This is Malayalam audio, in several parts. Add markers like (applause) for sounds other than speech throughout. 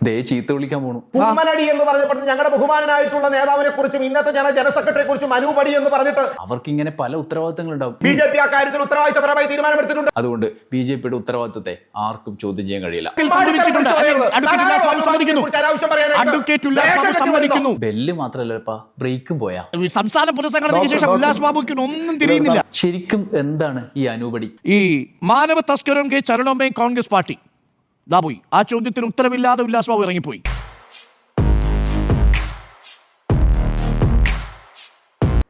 ദേ ചീത്ത വിളിക്കാൻ പോണു കുമ്മനടി എന്ന് പറഞ്ഞപ്പോൾ ഞങ്ങളുടെ ബഹുമാനനായിട്ടുള്ള നേതാവിനെ കുറിച്ചും ഇന്നത്തെ ജന ജനറൽ സെക്രട്ടറിയെ കുറിച്ചും അനുപടി എന്ന് പറഞ്ഞിട്ട് അവർക്ക് ഇങ്ങനെ പല ഉത്തരവാദിത്തങ്ങളുണ്ടാവും ബി ജെ പി ആ കാര്യത്തിൽ ഉത്തരവാദിത്തപരമായി തീരുമാനമെടുത്തിട്ടുണ്ട് അതുകൊണ്ട് ബി ജെ പിയുടെ ഉത്തരവാദിത്തത്തെ ആർക്കും ചോദ്യം ചെയ്യാൻ കഴിയില്ല ബെല്ല് മാത്രല്ലപ്പാ ബ്രേക്കും പോയാ സംസ്ഥാന പുനഃസംഘടനയ്ക്ക് ശേഷം ഉല്ലാസ് ബാബുക്കിന് ഒന്നും തിരിയുന്നില്ല ശരിക്കും എന്താണ് ഈ അനുപടി ഈ മാനവ തസ്കരം കെ ചരണോമേ കോൺഗ്രസ് പാർട്ടി ദാ പോയി. ആ ചോദ്യത്തിന് ഉത്തരവില്ലാതെ ഉല്ലാസ് ബാബു ഇറങ്ങിപ്പോയി.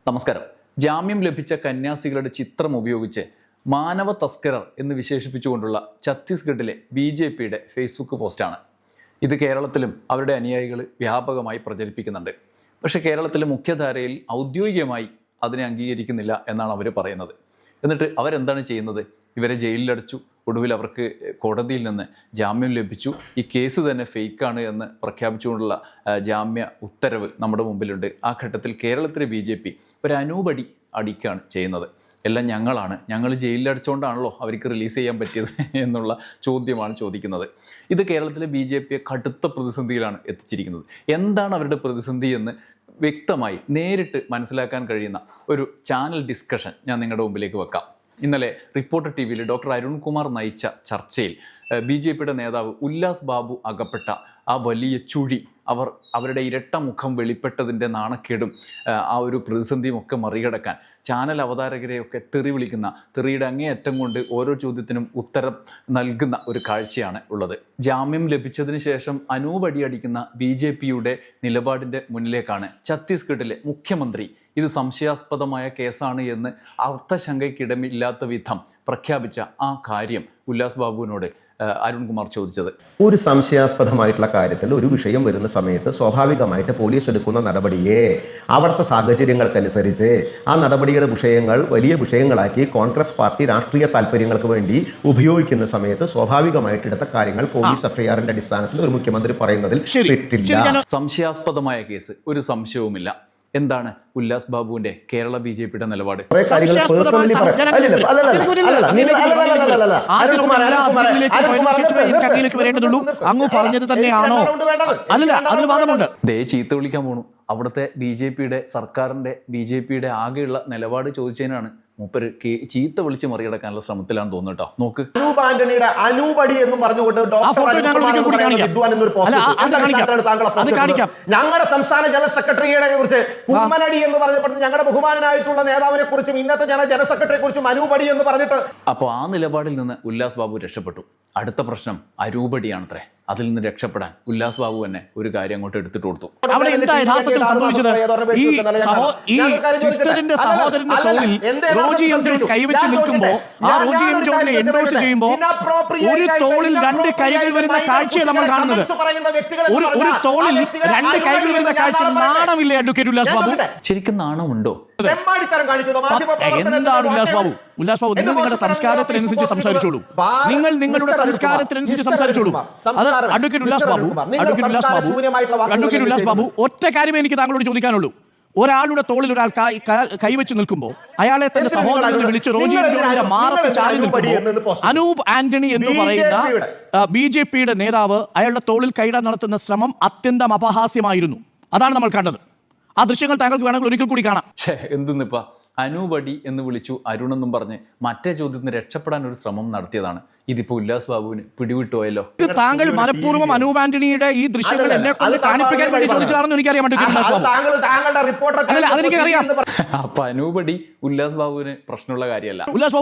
നമസ്കാരം. ജാമ്യം ലഭിച്ച കന്യാസികളുടെ ചിത്രം ഉപയോഗിച്ച് മാനവ തസ്കരർ എന്ന് വിശേഷിപ്പിച്ചുകൊണ്ടുള്ള ഛത്തീസ്ഗഡിലെ ബി ജെ പിയുടെ ഫേസ്ബുക്ക് പോസ്റ്റാണ്. ഇത് കേരളത്തിലും അവരുടെ അനുയായികൾ വ്യാപകമായി പ്രചരിപ്പിക്കുന്നുണ്ട്. പക്ഷേ കേരളത്തിലെ മുഖ്യധാരയിൽ ഔദ്യോഗികമായി അതിനെ അംഗീകരിക്കുന്നില്ല എന്നാണ് അവർ പറയുന്നത്. എന്നിട്ട് അവരെന്താണ് ചെയ്യുന്നത്? ഇവരെ ജയിലിലടച്ചു. ഒടുവിൽ അവർക്ക് കോടതിയിൽ നിന്ന് ജാമ്യം ലഭിച്ചു. ഈ കേസ് തന്നെ ഫേക്കാണ് എന്ന് പ്രഖ്യാപിച്ചുകൊണ്ടുള്ള ജാമ്യ ഉത്തരവ് നമ്മുടെ മുമ്പിലുണ്ട്. ആ ഘട്ടത്തിൽ കേരളത്തിലെ ബി ജെ പി ഒരു അനൂപടി അടിക്കുകയാണ് ചെയ്യുന്നത്. എല്ലാം ഞങ്ങളാണ്. ഞങ്ങൾ ജയിലിലടച്ചുകൊണ്ടാണല്ലോ അവർക്ക് റിലീസ് ചെയ്യാൻ പറ്റിയത് (laughs) എന്നുള്ള ചോദ്യമാണ് ചോദിക്കുന്നത്. ഇത് കേരളത്തിലെ ബി ജെ പിയെ കടുത്ത പ്രതിസന്ധിയിലാണ് എത്തിച്ചിരിക്കുന്നത്. എന്താണ് അവരുടെ പ്രതിസന്ധി എന്ന് വ്യക്തമായി നേരിട്ട് മനസ്സിലാക്കാൻ കഴിയുന്ന ഒരു ചാനൽ ഡിസ്കഷൻ ഞാൻ നിങ്ങളുടെ മുമ്പിലേക്ക് വെക്കാം. ഇന്നലെ റിപ്പോർട്ടർ ടി വിയിൽ ഡോക്ടർ അരുൺകുമാർ നയിച്ച ചർച്ചയിൽ ബി ജെ പിയുടെ നേതാവ് ഉല്ലാസ് ബാബു അകപ്പെട്ട ആ വലിയ ചുഴി അവർ അവരുടെ ഇരട്ട മുഖം വെളിപ്പെട്ടതിന്റെ നാണക്കേടും ആ, ഒരു പ്രതിസന്ധിയും ഒക്കെ മറികടക്കാൻ ചാനൽ അവതാരകരെയൊക്കെ തെറി വിളിക്കുന്ന തെറിയുടെ അങ്ങേയറ്റം കൊണ്ട് ഓരോ ചോദ്യത്തിനും ഉത്തരം നൽകുന്ന ഒരു കാഴ്ചയാണ് ഉള്ളത്. ജാമ്യം ലഭിച്ചതിന് ശേഷം അനൂപടിയടിക്കുന്ന ബി ജെ പിയുടെ നിലപാടിന്റെ മുന്നിലേക്കാണ് ഛത്തീസ്ഗഡിലെ മുഖ്യമന്ത്രി ഇത് സംശയാസ്പദമായ കേസാണ് എന്ന് അർത്ഥശങ്കയ്ക്കിടമില്ലാത്ത വിധം പ്രഖ്യാപിച്ച ആ കാര്യം ഉല്ലാസ് ബാബുവിനോട് അരുൺകുമാർ ചോദിച്ചത്. ഒരു സംശയാസ്പദമായിട്ടുള്ള കാര്യത്തിൽ ഒരു വിഷയം വരുന്ന സമയത്ത് സ്വാഭാവികമായിട്ട് പോലീസ് എടുക്കുന്ന നടപടിയെ അവിടുത്തെ സാഹചര്യങ്ങൾക്കനുസരിച്ച് ആ നടപടിയുടെ വിഷയങ്ങൾ വലിയ വിഷയങ്ങളാക്കി കോൺഗ്രസ് പാർട്ടി രാഷ്ട്രീയ താല്പര്യങ്ങൾക്ക് വേണ്ടി ഉപയോഗിക്കുന്ന സമയത്ത് സ്വാഭാവികമായിട്ട് എടുത്ത കാര്യങ്ങൾ പോലീസ് എഫ്ഐആറിന്റെ അടിസ്ഥാനത്തിൽ ഒരു മുഖ്യമന്ത്രി പറയുന്നതിൽ തെറ്റില്ല. സംശയാസ്പദമായ കേസ്. ഒരു സംശയവുമില്ല. എന്താണ് ഉല്ലാസ് ബാബുവിന്റെ കേരള ബി ജെ പിയുടെ നിലപാട്? അങ്ങ് പറഞ്ഞത് തന്നെയാണോ? അല്ലല്ല അതിൽ വാദമുണ്ട്. ദേ ചീത്ത വിളിക്കാൻ പോണു. അവിടുത്തെ ബി ജെ പിയുടെ സർക്കാരിന്റെ ബി ജെ പിയുടെ ആകെയുള്ള നിലപാട് ചോദിച്ചതിനാണ് മൂപ്പര് കേ- ചീത്ത വിളിച്ച് മറികടക്കാനുള്ള ശ്രമത്തിലാണ് തോന്നുന്നു കേട്ടോ. നോക്ക്. അനൂപ് ആന്റണിയുടെ അനൂപടി എന്നും പറഞ്ഞുകൊണ്ട്? ഞങ്ങളുടെ സംസ്ഥാന ജനറൽ സെക്രട്ടറിയെ കുറിച്ച് കുമ്മനടി എന്ന് പറഞ്ഞപ്പോൾ ഞങ്ങളുടെ ബഹുമാനനായിട്ടുള്ള നേതാവിനെ കുറിച്ചും ഇന്നത്തെ ജന ജനറൽ സെക്രട്ടറിയെ കുറിച്ചും അനൂപടി എന്ന് പറഞ്ഞിട്ട് അപ്പോൾ ആ നിലപാടിൽ നിന്ന് ഉല്ലാസ് ബാബു രക്ഷപ്പെട്ടു. അടുത്ത പ്രശ്നം അരൂപടിയാണത്രേ. അതിൽ നിന്ന് രക്ഷപ്പെടാൻ ഉല്ലാസ് ബാബു തന്നെ ഒരു കാര്യം അങ്ങോട്ട് എടുത്തിട്ട് കൊടുത്തു അവിടെ എന്താ യഥാർത്ഥത്തിൽ സംഭവിച്ചത് ഈ സിസ്റ്ററിന്റെ സഹോദരന്റെ തോളിൽ റോജി എം ജോൺ കൈവച്ച് നിൽക്കുമ്പോ ആ റോജി എം ജോണിനെ എൻഡോഴ്സ് ചെയ്യുമ്പോ ഒരു തോളിൽ രണ്ട് കൈകൾ വരുന്ന കാഴ്ചയാണ് നമ്മൾ കാണുന്നത് ഒരു ഒരു തോളിൽ രണ്ട് കൈകൾ വരുന്ന കാഴ്ച നാണമില്ലേ അഡ്വക്കേറ്റ് ഉല്ലാസ് ബാബു ശരിക്കും നാണമുണ്ടോ എന്താണ് ഉല്ലാസ് ബാബു? ഉല്ലാസ് ബാബു നിങ്ങൾ നിങ്ങളുടെ സംസ്കാരത്തിനനുസരിച്ച് സംസാരിച്ചോളൂ. നിങ്ങൾ നിങ്ങളുടെ സംസ്കാരത്തിനനുസരിച്ച് സംസാരിച്ചോളൂ. അത് advocate Ullas Babu advocate Ullas Babu advocate Ullas Babu ഒറ്റ കാര്യമേ എനിക്ക് താങ്കളോട് ചോദിക്കാനുള്ളൂ. ഒരാളുടെ തോളിൽ ഒരാൾ കൈവച്ച് നിൽക്കുമ്പോൾ അയാളെ തന്റെ സഹോദരനെ വിളിച്ച് റോജി നിങ്ങൾ എം ജോണിന്റെ മാറത്ത് ചാരി അനൂപ് നിൽക്കുമ്പോൾ പോസ്റ്റ് അനൂപ് ആന്റണി എന്ന് പറയുന്ന. ബി ജെ പിയുടെ നേതാവ് അയാളുടെ തോളിൽ കൈയിടാൻ നടത്തുന്ന ശ്രമം അത്യന്തം അപഹാസ്യമായിരുന്നു. അതാണ് നമ്മൾ കണ്ടത്. ആ ദൃശ്യങ്ങൾ താങ്കൾക്ക് വേണമെങ്കിൽ ഒരിക്കൽ കൂടി കാണാം. ഛേ എന്തെന്നിപ്പാ? അനൂപടി എന്ന് വിളിച്ചു അരുൺ എന്നും പറഞ്ഞ് മറ്റേ ചോദ്യത്തിന് രക്ഷപ്പെടാൻ ഒരു ശ്രമം നടത്തിയതാണ്. ഇതിപ്പോ ഉല്ലാസ് ബാബുവിന് പിടിവിട്ടുപോയല്ലോ. താങ്കൾ മനഃപൂർവം അനൂപ് ആന്റണിയുടെ ഈ ദൃശ്യങ്ങൾ എന്നെ കൊണ്ട് കാണിപ്പിക്കാൻ വേണ്ടി. ചോദിച്ചതാണെന്ന് എനിക്കറിയാൻ പറ്റും അത് താങ്കൾ താങ്കളുടെ റിപ്പോർട്ടർ അല്ലല്ല, അതെനിക്കറിയാം. അപ്പൊ അനൂപടി ഉല്ലാസ് ബാബുവിന് പ്രശ്നമുള്ള കാര്യമല്ല. ഉല്ലാസ്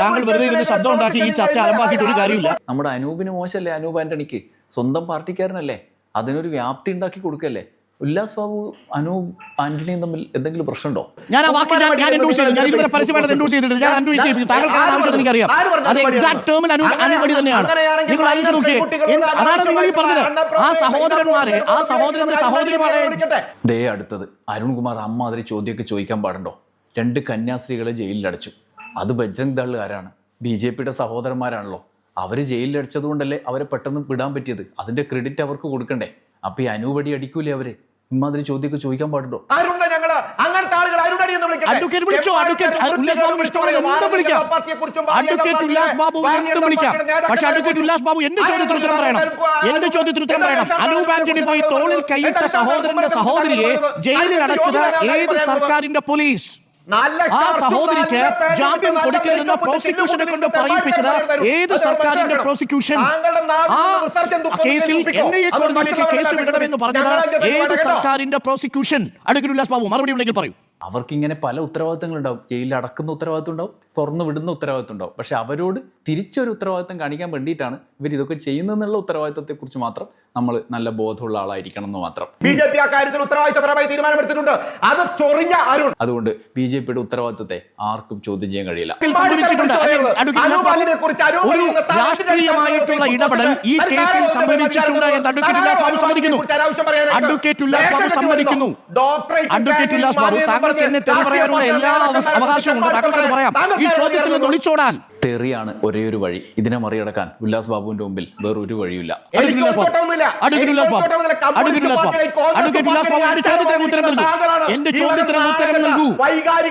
താങ്കൾ വെറുതെ ഇരുന്ന് ശബ്ദം ഉണ്ടാക്കി ഈ ചർച്ച ഒരു കാര്യമില്ല. നമ്മുടെ അനൂപിന് മോശമല്ലേ? അനൂപ് ആന്റണിക്ക് സ്വന്തം പാർട്ടിക്കാരനല്ലേ? അതിനൊരു വ്യാപ്തി ഉണ്ടാക്കി കൊടുക്കല്ലേ? ഉല്ലാസ് ബാബു അനൂപ് ആന്റണിയും തമ്മിൽ എന്തെങ്കിലും പ്രശ്നമുണ്ടോ? ഞാൻ ആ വാക്ക് ഞാൻ ഞാൻ ചെയ്തു ഞാൻ ഇതുവരെ പരസ്യമായിട്ട് താങ്കൾക്ക് ആവശ്യം എനിക്കറിയാം. ആര് പറഞ്ഞു അത് അനുപടിയാണ്? എക്സാക്ട് ടേമിൽ അനു അങ്ങനെ- അനുപടി തന്നെയാണ് അങ്ങനെയാണെങ്കിൽ നിങ്ങൾ ആലോചിച്ച് നോക്കിയേ. കുട്ടികളുടെ എന്ത്- അതാണ് നിങ്ങൾ ഈ പറഞ്ഞത്? ആ സഹോദരന്മാരെ ആ സഹോദരന്റെ സഹോദരിമാരെ ദേ അടുത്തത്. അരുൺകുമാർ അമ്മാതിരി ചോദ്യമൊക്കെ ചോദിക്കാൻ പാടുണ്ടോ? രണ്ട് കന്യാസ്ത്രീകളെ ജയിലിലടച്ചു. അത് ബജ്രംഗ് ദളുകാരാണ്. ബി ജെ പിയുടെ സഹോദരന്മാരാണല്ലോ. അവർ ജയിലിലടച്ചത് കൊണ്ടല്ലേ അവരെ പെട്ടെന്ന് വിടാൻ പറ്റിയത്? അതിന്റെ ക്രെഡിറ്റ് അവർക്ക് കൊടുക്കണ്ടേ? അപ്പൊ ഈ അനൂപടി അടിക്കൂലേ അവർ? ഇമാതിരി ചോദ്യമൊക്കെ ചോദിക്കാൻ പാടുണ്ടോ? ആരുണ്ട് ഞങ്ങൾ? അങ്ങനത്തെ ആളുകൾ അരുണടി എന്ന് അഡ്വക്കേറ്റ് വിളിച്ചോ? അഡ്വക്കേറ്റ് ഉല്ലാസ് ബാബു വൃത്തികേട് ഇഷ്ടമുള്ള വിളിക്കാം? ഭാരതീയ പാർട്ടിയെക്കുറിച്ചും ഭാരതീയ അഡ്വക്കേറ്റ് ഉല്ലാസ് ബാബു എന്തും വിളിക്കാം. പക്ഷെ അഡ്വക്കേറ്റ് ഉല്ലാസ് ബാബു എന്റെ ചോദ്യത്തിന് ഉത്തരം പറയണം. എന്റെ ചോദ്യത്തിന് ഉത്തരം പറയണം. അനൂപ് ആന്റണി പോയി തോളിൽ കൈയിട്ട സഹോദരന്റെ സഹോദരിയെ ജയിലിൽ അടച്ചത് ഏത് സർക്കാരിന്റെ പോലീസ്? ആ ചർച്ചും സഹോദരിക്ക് നല്ല ജാമ്യം പാന്റും കൊടുക്കരുതെന്ന പ്രോസിക്യൂഷനെ കൊണ്ട് പറയിപ്പിച്ചത് ഏത് സർക്കാരിന്റെ പ്രോസിക്യൂഷൻ ആ കേസിൽ എൻ ഐ എ കോടതിയിലേക്ക് കേസ് വിടണമെന്ന് പറഞ്ഞത് ഏത് സർക്കാരിന്റെ പ്രോസിക്യൂഷൻ അഡ്വക്കേറ്റ് ഉല്ലാസ് ബാബു മറുപടി ഉണ്ടെങ്കിൽ പറയൂ. അവർക്കിങ്ങനെ പല ഉത്തരവാദിത്തങ്ങളുണ്ടാവും. ജയിലിൽ അടക്കുന്ന ഉത്തരവാദിത്തം ഉണ്ടാവും. തുറന്നു വിടുന്ന ഉത്തരവാദിത്വം ഉണ്ടാവും പക്ഷെ അവരോട് തിരിച്ചൊരു ഉത്തരവാദിത്വം കാണിക്കാൻ വേണ്ടിയിട്ടാണ് ഇവർ ഇതൊക്കെ ചെയ്യുന്നതെന്നുള്ള ഉത്തരവാദിത്വത്തെക്കുറിച്ച് മാത്രം നമ്മൾ നല്ല ബോധമുള്ള ആളായിരിക്കണം എന്ന് മാത്രം. ബി ജെ പി ആ കാര്യത്തിൽ ഉത്തരവാദിത്തപരമായി തീരുമാനമെടുത്തിട്ടുണ്ട്. അത് ചൊറിഞ്ഞ അരുൺ. അതുകൊണ്ട് ബി ജെ പിയുടെ ഉത്തരവാദിത്തത്തെ ആർക്കും ചോദ്യം ചെയ്യാൻ കഴിയില്ല. രാഷ്ട്രീയമായിട്ടുള്ള ഇടപെടൽ ഈ കേസിൽ സംഭവിച്ചിട്ടുണ്ട് എന്ന് അഡ്വക്കേറ്റ് ഉല്ലാസ് ബാബു സമ്മതിക്കുന്നു. അഡ്വക്കേറ്റ് ഉല്ലാസ് സമ്മതിക്കുന്നു. അഡ്വക്കേറ്റ് ഉല്ലാസ് താങ്കൾക്ക് എന്നെ തെളിവ് പറയാനുള്ള എല്ലാ അവകാശവും ഉണ്ട്. താങ്കൾക്ക് അത് പറയാം. ഈ ചോദ്യത്തിൽ നിന്ന് ഒളിച്ചോടാൻ തെറിയാണ് ഒരേ ഒരു വഴി. ഇതിനെ മറികടക്കാൻ ഉല്ലാസ് ബാബുവിന്റെ മുമ്പിൽ ഒരു വഴിയില്ല എന്റെ ചോദ്യത്തിന് ഉത്തരം നൽകൂ. എന്റെ ചോദ്യത്തിന് ഉത്തരം നൽകൂ.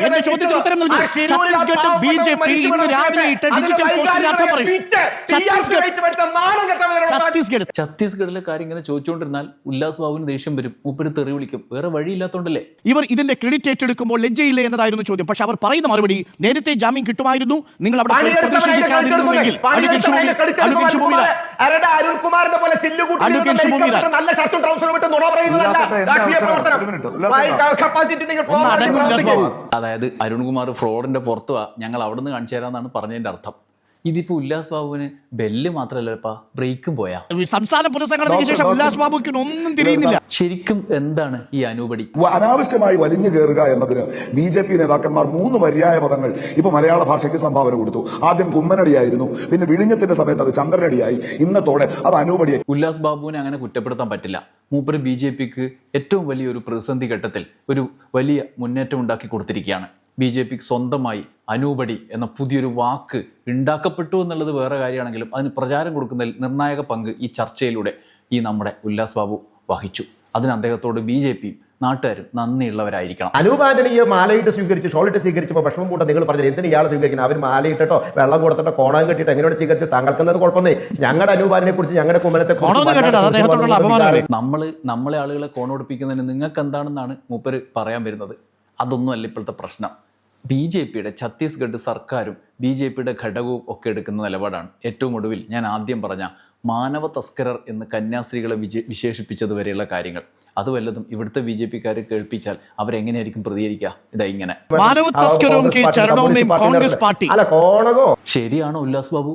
എന്റെ ചോദ്യത്തിന് ഉത്തരം നൽകൂ. ഛത്തീസ്ഗഡ് ബി ജെ പി ഇന്ന് രാവിലെ ഇട്ട ഡിജിറ്റൽ പോസ്റ്റിന്റെ അർത്ഥം പറയും. ഛത്തീസ്ഗഡ് ഛത്തീസ്ഗഡ് ഛത്തീസ്ഗഡിലെ കാര്യം ഇങ്ങനെ ചോദിച്ചുകൊണ്ടിരുന്നാൽ ഉല്ലാസ് ബാബുവിന് ദേഷ്യം വരും. മുപ്പര് തെറി വിളിക്കും. വേറെ വഴിയില്ലാത്തോണ്ടല്ലേ? ഇവർ ഇതിന്റെ ക്രെഡിറ്റ് ഏറ്റെടുക്കുമ്പോൾ ലജ്ജയില്ലേ എന്നതായിരുന്നു ചോദ്യം. പക്ഷെ അവർ പറയുന്ന മറുപടി നേരത്തെ ജാമ്യം കിട്ടുമായിരുന്നു. നിങ്ങൾ അവിടെ അരുൺകുമാറിന്റെ പോലെ ചില്ലുകൂട്ടി നല്ല ഷർട്ടും ട്രൗസറും ഇട്ട് നുണ പറയുന്നതല്ല. അതായത് അരുൺകുമാർ ഫ്രോഡിന്റെ പുറത്തുവാ ഞങ്ങൾ അവിടുന്ന് കാണിച്ചു തരാമെന്നാണ് പറഞ്ഞതിന്റെ അർത്ഥം. ഇതിപ്പോ ഉല്ലാസ് ബാബുവിന് ബെല്ല് മാത്രല്ലപ്പാ ബ്രേക്കും പോയാ. സംസ്ഥാന പുനഃസംഘടനയ്ക്ക് ശേഷം ഉല്ലാസ് ബാബുക്ക് ഒന്നും തിരിയുന്നില്ല. ശരിക്കും എന്താണ് ഈ അനുപടി? അനാവശ്യമായി വലിഞ്ഞു കയറുക എന്നതിന് ബി ജെ പി നേതാക്കന്മാർ മൂന്ന് പര്യായ പദങ്ങൾ ഇപ്പൊ മലയാള ഭാഷയ്ക്ക് സംഭാവന കൊടുത്തു. ആദ്യം കുമ്മനടിയായിരുന്നു പിന്നെ വിഴിഞ്ഞത്തിന്റെ സമയത്ത് അത് ചന്ദ്രനടിയായി. ഇന്നത്തോടെ അത് അനുപടി ഉല്ലാസ് ബാബുവിനെ അങ്ങനെ കുറ്റപ്പെടുത്താൻ പറ്റില്ല. മൂപ്പര് ബി ജെ പിക്ക് ഏറ്റവും വലിയൊരു പ്രതിസന്ധി ഘട്ടത്തിൽ ഒരു വലിയ മുന്നേറ്റം ഉണ്ടാക്കി കൊടുത്തിരിക്കുകയാണ്. ബി ജെ പിക്ക് സ്വന്തമായി അനൂപടി എന്ന പുതിയൊരു വാക്ക് ഉണ്ടാക്കപ്പെട്ടു എന്നുള്ളത് വേറെ കാര്യമാണെങ്കിലും അതിന് പ്രചാരം കൊടുക്കുന്നതിൽ നിർണായക പങ്ക് ഈ ചർച്ചയിലൂടെ ഈ നമ്മുടെ ഉല്ലാസ് ബാബു വഹിച്ചു. അതിന് അദ്ദേഹത്തോട് ബി ജെ പി നാട്ടുകാരും നന്ദിയുള്ളവരായിരിക്കണം. അനൂപ് ആന്റണിയെ മാലയിട്ട് സ്വീകരിച്ച് ഷോളിട്ട് സ്വീകരിച്ചപ്പോൾ വിഷമം കൂട്ടം നിങ്ങൾ പറഞ്ഞു എന്തിന് ഇയാളെ സ്വീകരിക്കണം? അവർ മാലയിട്ടോ വെള്ളം കൊടുത്തിട്ടോ കോണം കെട്ടിയിട്ട് എങ്ങനെയാണ് സ്വീകരിച്ചു താങ്കൾക്കുന്നത് കുഴപ്പമൊന്നേ? ഞങ്ങളുടെ അനൂപാലിനെ കുറിച്ച് ഞങ്ങളുടെ കുമ്മനത്തെ? നമ്മൾ നമ്മളെ ആളുകളെ കോണോടിപ്പിക്കുന്നതിന് നിങ്ങൾക്ക് എന്താണെന്നാണ് മൂപ്പര് പറയാൻ വരുന്നത്. അതൊന്നും അല്ല ഇപ്പോഴത്തെ പ്രശ്നം. ബി ജെ പിയുടെ ഛത്തീസ്ഗഡ് സർക്കാരും ബി ജെ പിയുടെ ഘടകവും ഒക്കെ എടുക്കുന്ന നിലപാടാണ്. ഏറ്റവും ഒടുവിൽ ഞാൻ ആദ്യം പറഞ്ഞ മാനവ തസ്കരർ എന്ന് കന്യാസ്ത്രീകളെ വിജ വിശേഷിപ്പിച്ചത് വരെയുള്ള കാര്യങ്ങൾ. അത് വല്ലതും ഇവിടുത്തെ ബി ജെ പിക്കാരെ കേൾപ്പിച്ചാൽ അവരെങ്ങനെയായിരിക്കും പ്രതികരിക്കുക? ഇതാ ഇങ്ങനെ. ശരിയാണോ ഉല്ലാസ് ബാബു?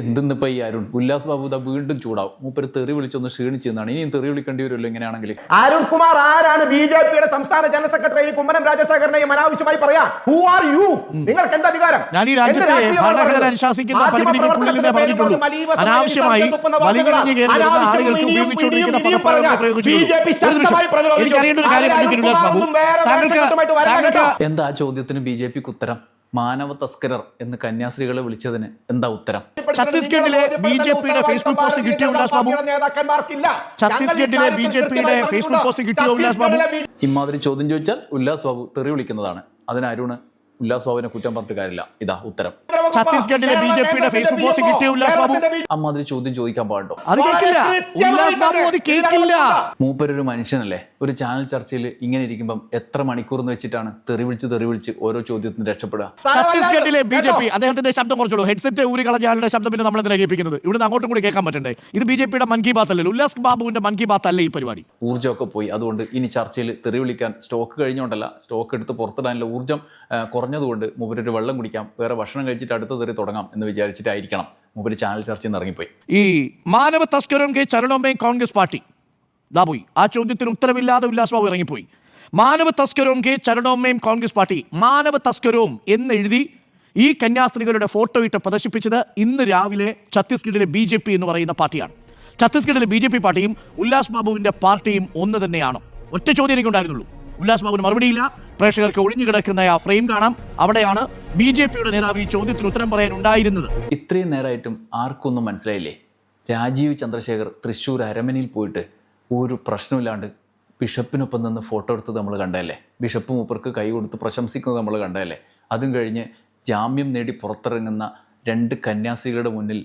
എന്തെന്നിപ്പോ ഈ അരുൺ? ഉല്ലാസ് ബാബു ഇതാ വീണ്ടും ചൂടാവും. മൂപ്പര് തെറി വിളിച്ചൊന്ന് ക്ഷീണിച്ചെന്നാണ് ഇനിയും തെറി വിളിക്കേണ്ടി വരുമല്ലോ ഇങ്ങനെയാണെങ്കിൽ അരുൺകുമാർ ആരാണ് ബി ജെ പിയുടെ സംസ്ഥാന ജനറൽ സെക്രട്ടറി? കുമ്മനം രാജശേഖരനെയും അനാവശ്യമായി പറയാം. ഹു ആർ യു നിങ്ങൾക്ക് എന്താ അധികാരം ഭരണഘടന അനുശാസിക്കുന്ന നിന്നേ പറഞ്ഞിട്ടുള്ളൂ. അനാവശ്യമായി വലിഞ്ഞു വാക്കുകളാണ്. കയറുന്ന ആളുകൾക്ക് ഉപയോഗിച്ചുകൊണ്ടിരിക്കുന്ന പദപ്രയോഗങ്ങൾ പ്രയോഗിച്ചു. ബി ഒരു കാര്യം താങ്കൾക്ക്. എന്താ ആ ചോദ്യത്തിന് ബി ജെ പിക്ക് ഉത്തരം? മാനവ തസ്കരർ എന്ന് കന്യാസ്ത്രീകളെ വിളിച്ചതിന് എന്താ ഉത്തരം? ഛത്തീസ്ഗഡിലെ ബി ജെ പിയുടെ ഫേസ്ബുക്ക് പോസ്റ്റ് കിട്ടിയ ഉല്ലാസ് ബാബു? നേതാക്കന്മാർക്കില്ല. ഛത്തീസ്ഗഡിലെ പിയുടെ ഫേസ്ബുക്ക് പോസ്റ്റ് കിട്ടിയ ഉല്ലാസ് ബാബു? ഇമാതിരി ചോദ്യം ചോദിച്ചാൽ ഉല്ലാസ് ബാബു തെറി വിളിക്കുന്നതാണ്. അതിന് അരുണ് ഉല്ലാസ് ബാബുവിനെ കുറ്റം പറഞ്ഞിട്ട് കാര്യമില്ല. ഇതാ ഉത്തരം. ഛത്തീസ്ഗഡിലെ ബി ജെ പിയുടെ ഫേസ്ബുക്ക് പോസ്റ്റ് കിട്ടിയ ഉല്ലാസ് ബാബു അമ്മാതിരി ചോദ്യം ചോദിക്കാൻ പാടുണ്ടോ? അത് കേൾക്കില്ല. ഉല്ലാസ് ബാബു അത് കേൾക്കില്ല മൂപ്പരൊരു മനുഷ്യനല്ലേ? ഒരു ചാനൽ ചർച്ചയിൽ ഇങ്ങനെ ഇരിക്കുമ്പം എത്ര മണിക്കൂർ എന്ന് വെച്ചിട്ടാണ് തെറി വിളിച്ച് തെറി വിളിച്ച് ഓരോ ചോദ്യത്തിന് രക്ഷപ്പെടുക? ഛത്തീസ്ഗഡിലെ ബി ജെ പി അദ്ദേഹത്തിന്റെ ശബ്ദം കുറച്ചോളൂ ഹെഡ്സെറ്റ് ഊരി കളഞ്ഞ ആളുടെ ശബ്ദം പിന്നെ നമ്മൾ എന്തിനാ കേൾപ്പിക്കുന്നത്? ഇവിടുന്ന് അങ്ങോട്ടും കൂടി കേൾക്കാൻ പറ്റണ്ടേ? ഇത് ബി ജെ പിയുടെ മൻ കി ബാത്ത് അല്ലല്ലോ ഉല്ലാസ് ബാബുവിന്റെ മൻ കി ബാത്ത് അല്ല ഈ പരിപാടി? ഊർജമൊക്കെ പോയി. അതുകൊണ്ട് ഇനി ചർച്ചയിൽ തെറി വിളിക്കാൻ സ്റ്റോക്ക് കഴിഞ്ഞുകൊണ്ടല്ല സ്റ്റോക്ക് എടുത്ത് പുറത്തിടാനുള്ള ഊർജം കുറഞ്ഞതുകൊണ്ട് മുമ്പൊരു വെള്ളം കുടിക്കാം വേറെ ഭക്ഷണം കഴിച്ചിട്ട് അടുത്ത തെറി തുടങ്ങാം എന്ന് വിചാരിച്ചിട്ടായിരിക്കണം മൂപ്പര് ചാനൽ ചർച്ചയിൽ നിന്ന് ഇറങ്ങിപ്പോയി. ഈ മാനവ തസ്കരം കെ ചരണോമേ കോൺഗ്രസ് പാർട്ടി ദാ പോയി. ആ ചോദ്യത്തിന് ഉത്തരവില്ലാതെ ഉല്ലാസ് ബാബു ഇറങ്ങിപ്പോയി. മാനവ തസ്കരവും കെ ചരണോമ്മയും കോൺഗ്രസ് പാർട്ടി. മാനവ തസ്കരവും എന്നെഴുതി ഈ കന്യാസ്ത്രീകളുടെ ഫോട്ടോ ഇട്ട് പ്രദർശിപ്പിച്ചത് ഇന്ന് രാവിലെ ഛത്തീസ്ഗഡിലെ ബി ജെ പി എന്ന് പറയുന്ന പാർട്ടിയാണ്. ഛത്തീസ്ഗഡിലെ ബി ജെ പി പാർട്ടിയും ഉല്ലാസ് ബാബുവിന്റെ പാർട്ടിയും ഒന്ന് തന്നെയാണ്. ഒറ്റ ചോദ്യം എനിക്കുണ്ടായിരുന്നുള്ളൂ ഉല്ലാസ് ബാബുവിന് മറുപടിയില്ല. പ്രേക്ഷകർക്ക് ഒഴിഞ്ഞു കിടക്കുന്ന ആ ഫ്രെയിം കാണാം. അവിടെയാണ് ബി ജെ പിയുടെ നേതാവ് ഈ ചോദ്യത്തിന് ഉത്തരം പറയാൻ ഉണ്ടായിരുന്നത്. ഇത്രയും നേരമായിട്ടും ആർക്കൊന്നും മനസ്സിലായില്ലേ? രാജീവ് ചന്ദ്രശേഖർ തൃശ്ശൂർ അരമനയിൽ പോയിട്ട് ഒരു പ്രശ്നമില്ലാണ്ട് ബിഷപ്പിനൊപ്പം നിന്ന് ഫോട്ടോ എടുത്തത് നമ്മൾ കണ്ടതല്ലേ? ബിഷപ്പ് മൂപ്പർക്ക് കൈ കൊടുത്ത് പ്രശംസിക്കുന്നത് നമ്മൾ കണ്ടതല്ലേ? അതും കഴിഞ്ഞ് ജാമ്യം നേടി പുറത്തിറങ്ങുന്ന രണ്ട് കന്യാസികളുടെ മുന്നിൽ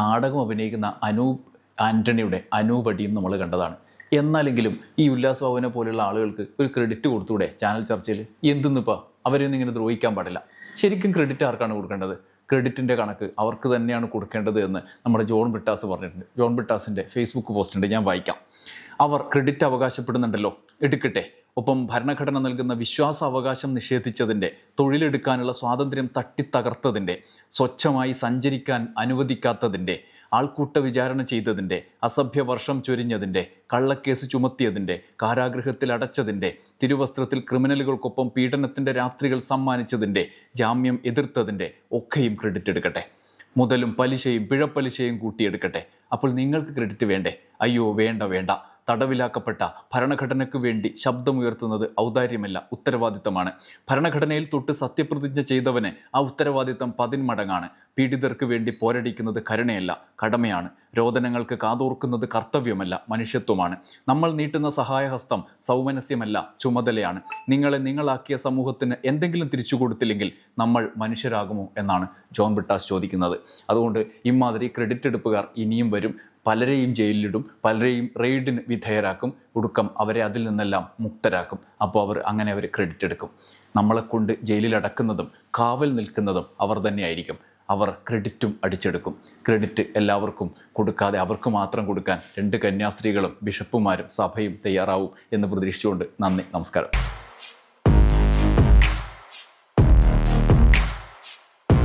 നാടകം അഭിനയിക്കുന്ന അനൂപ് ആന്റണിയുടെ അനൂപടിയും നമ്മൾ കണ്ടതാണ്. എന്നാലെങ്കിലും ഈ ഉല്ലാസ് ഭവനെ പോലെയുള്ള ആളുകൾക്ക് ഒരു ക്രെഡിറ്റ് കൊടുത്തൂടെ ചാനൽ ചർച്ചയിൽ എന്തെന്നിപ്പോൾ അവരെയൊന്നും ഇങ്ങനെ ദ്രോഹിക്കാൻ പാടില്ല. ശരിക്കും ക്രെഡിറ്റ് ആർക്കാണ് കൊടുക്കേണ്ടത്? ക്രെഡിറ്റിന്റെ കണക്ക് അവർക്ക് തന്നെയാണ് കൊടുക്കേണ്ടത് എന്ന് നമ്മുടെ ജോൺ ബിട്ടാസ് പറഞ്ഞിട്ടുണ്ട്. ജോൺ ബിട്ടാസിന്റെ ഫേസ്ബുക്ക് പോസ്റ്റുണ്ട് ഞാൻ വായിക്കാം. അവർ ക്രെഡിറ്റ് അവകാശപ്പെടുന്നുണ്ടല്ലോ എടുക്കട്ടെ. ഒപ്പം ഭരണഘടന നൽകുന്ന വിശ്വാസ അവകാശം നിഷേധിച്ചതിന്റെ തൊഴിലെടുക്കാനുള്ള സ്വാതന്ത്ര്യം തട്ടിത്തകർത്തതിന്റെ സ്വച്ഛമായി സഞ്ചരിക്കാൻ അനുവദിക്കാത്തതിന്റെ ആൾക്കൂട്ട വിചാരണ ചെയ്തതിന്റെ അസഭ്യ വർഷം ചൊരിഞ്ഞതിന്റെ കള്ളക്കേസ് ചുമത്തിയതിന്റെ കാരാഗൃഹത്തിൽ അടച്ചതിന്റെ തിരുവസ്ത്രത്തിൽ ക്രിമിനലുകൾക്കൊപ്പം പീഡനത്തിന്റെ രാത്രികൾ സമ്മാനിച്ചതിന്റെ ജാമ്യം എതിർത്തതിന്റെ ഒക്കെയും ക്രെഡിറ്റ് എടുക്കട്ടെ. മുതലും പലിശയും പിഴപ്പലിശയും കൂട്ടിയെടുക്കട്ടെ. അപ്പോൾ നിങ്ങൾക്ക് ക്രെഡിറ്റ് വേണ്ടേ? അയ്യോ വേണ്ട വേണ്ട. തടവിലാക്കപ്പെട്ട ഭരണഘടനയ്ക്ക് വേണ്ടി ശബ്ദമുയർത്തുന്നത് ഔദാര്യമല്ല ഉത്തരവാദിത്തമാണ്. ഭരണഘടനയിൽ തൊട്ട് സത്യപ്രതിജ്ഞ ചെയ്തവന് ആ ഉത്തരവാദിത്തം പതിന്മടങ്ങാണ്. പീഡിതർക്ക് വേണ്ടി പോരടിക്കുന്നത് കരുണയല്ല കടമയാണ്. രോദനങ്ങൾക്ക് കാതോർക്കുന്നത് കർത്തവ്യമല്ല മനുഷ്യത്വമാണ്. നമ്മൾ നീട്ടുന്ന സഹായഹസ്തം സൗമനസ്യമല്ല ചുമതലയാണ്. നിങ്ങളെ നിങ്ങളാക്കിയ സമൂഹത്തിന് എന്തെങ്കിലും തിരിച്ചു കൊടുത്തില്ലെങ്കിൽ നമ്മൾ മനുഷ്യരാകുമോ എന്നാണ് ജോൺ ബിട്ടാസ് ചോദിക്കുന്നത്. അതുകൊണ്ട് ഇമാതിരി ക്രെഡിറ്റ് എടുപ്പുകാർ ഇനിയും വരും. പലരെയും ജയിലിലിടും പലരെയും റെയ്ഡിന് വിധേയരാക്കും ഒടുക്കം അവരെ അതിൽ നിന്നെല്ലാം മുക്തരാക്കും. അപ്പോൾ അവർ അങ്ങനെ അവർ ക്രെഡിറ്റ് എടുക്കും. നമ്മളെ കൊണ്ട് ജയിലിൽ അടക്കുന്നതും കാവൽ നിൽക്കുന്നതും അവർ തന്നെയായിരിക്കും. അവർ ക്രെഡിറ്റും അടിച്ചെടുക്കും. ക്രെഡിറ്റ് എല്ലാവർക്കും കൊടുക്കാതെ അവർക്ക് മാത്രം കൊടുക്കാൻ രണ്ട് കന്യാസ്ത്രീകളും ബിഷപ്പുമാരും സഭയും തയ്യാറാവും എന്ന് പ്രതീക്ഷിച്ചുകൊണ്ട് നന്ദി നമസ്കാരം.